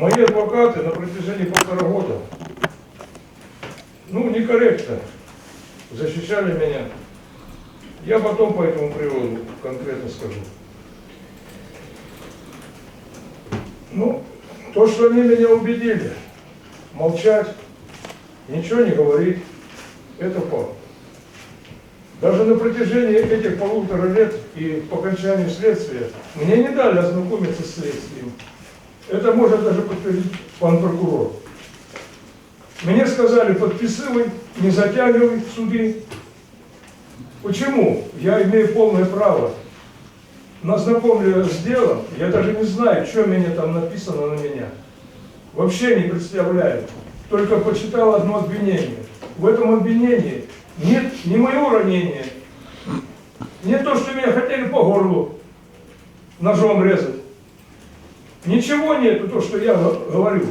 Мои адвокаты на протяжении полтора года, ну, некорректно защищали меня. Я потом по этому приводу конкретно скажу. Ну, то, что они меня убедили, молчать, ничего не говорить, это факт. Даже на протяжении этих полутора лет и по окончанию следствия мне не дали ознакомиться с следствием. Это может даже подтвердить пан прокурор. Мне сказали, подписывай, не затягивай суды. Почему? Я имею полное право. Назнакомлю с делом, я даже не знаю, что меня там написано на меня. Вообще не представляю. Только почитал одно обвинение. В этом обвинении нет ни моего ранения, не то, что меня хотели по горлу ножом резать. Ничего нету, то, что я говорю.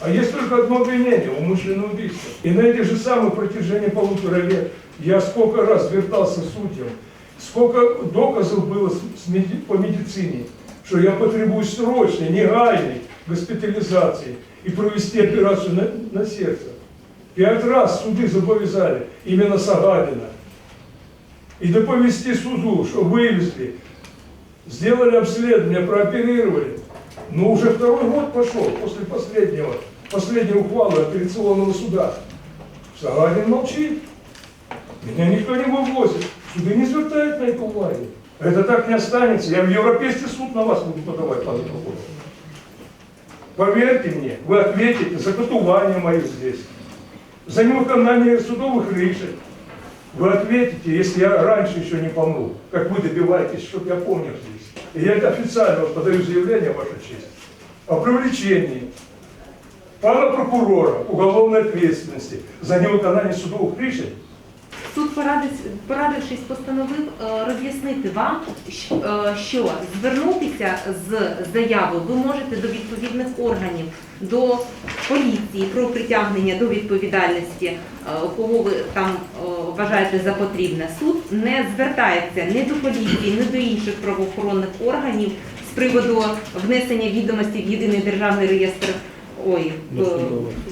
А есть только одно обвинение – умышленное убийство. И на этих же самых протяжении полутора лет я сколько раз вертался судьям, сколько доказов было по медицине, что я потребую срочной, негайной госпитализации и провести операцию на, на сердце. Пять раз суды зобовязали именно Сагадина. И доповести суду, что вывезли, сделали обследование, прооперировали. Но уже второй год пошел после последнего, последней ухвалы апелляционного суда. Сагадин молчит. Меня никто не вывозит. Суды не звертают на это уваги. Это так не останется. Я в Европейский суд на вас буду подавать, пан прокурор. Поверьте мне, вы ответите за катувание мое здесь, за невыполнение судовых решений. Вы ответите, если я раньше еще не помру, как вы добиваетесь, чтобы я помнил здесь. И я официально вот подаю заявление, Ваша честь, о привлечении пана прокурора уголовной ответственности за невыконание судовых рішень Суд, порадившись, постановив е, роз'яснити вам, е, що звернутися з заявою ви можете до відповідних органів, до поліції про притягнення до відповідальності, е, кого ви там вважаєте за потрібне. Суд не звертається ні до поліції, ні до інших правоохоронних органів з приводу внесення відомостей в єдиний державний реєстр. Ой, е,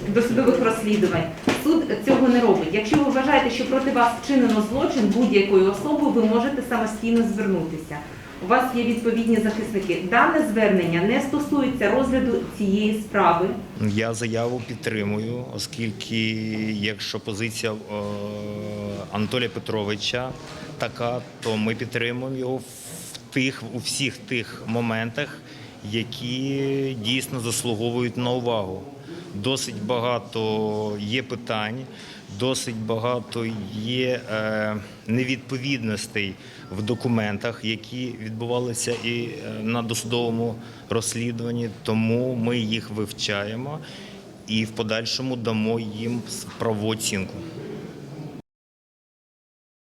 до судових розслідувань. Суд цього не робить. Якщо ви вважаєте, що проти вас вчинено злочин будь-якою особою, ви можете самостійно звернутися. У вас є відповідні захисники. Дане звернення не стосується розгляду цієї справи. Я заяву підтримую, оскільки якщо позиція е, Анатолія Петровича така, то ми підтримуємо його в тих у всіх тих моментах, які дійсно заслуговують на увагу. Досить багато є питань, досить багато є е, невідповідностей в документах, які відбувалися і е, на досудовому розслідуванні. Тому ми їх вивчаємо і в подальшому дамо їм правову оцінку.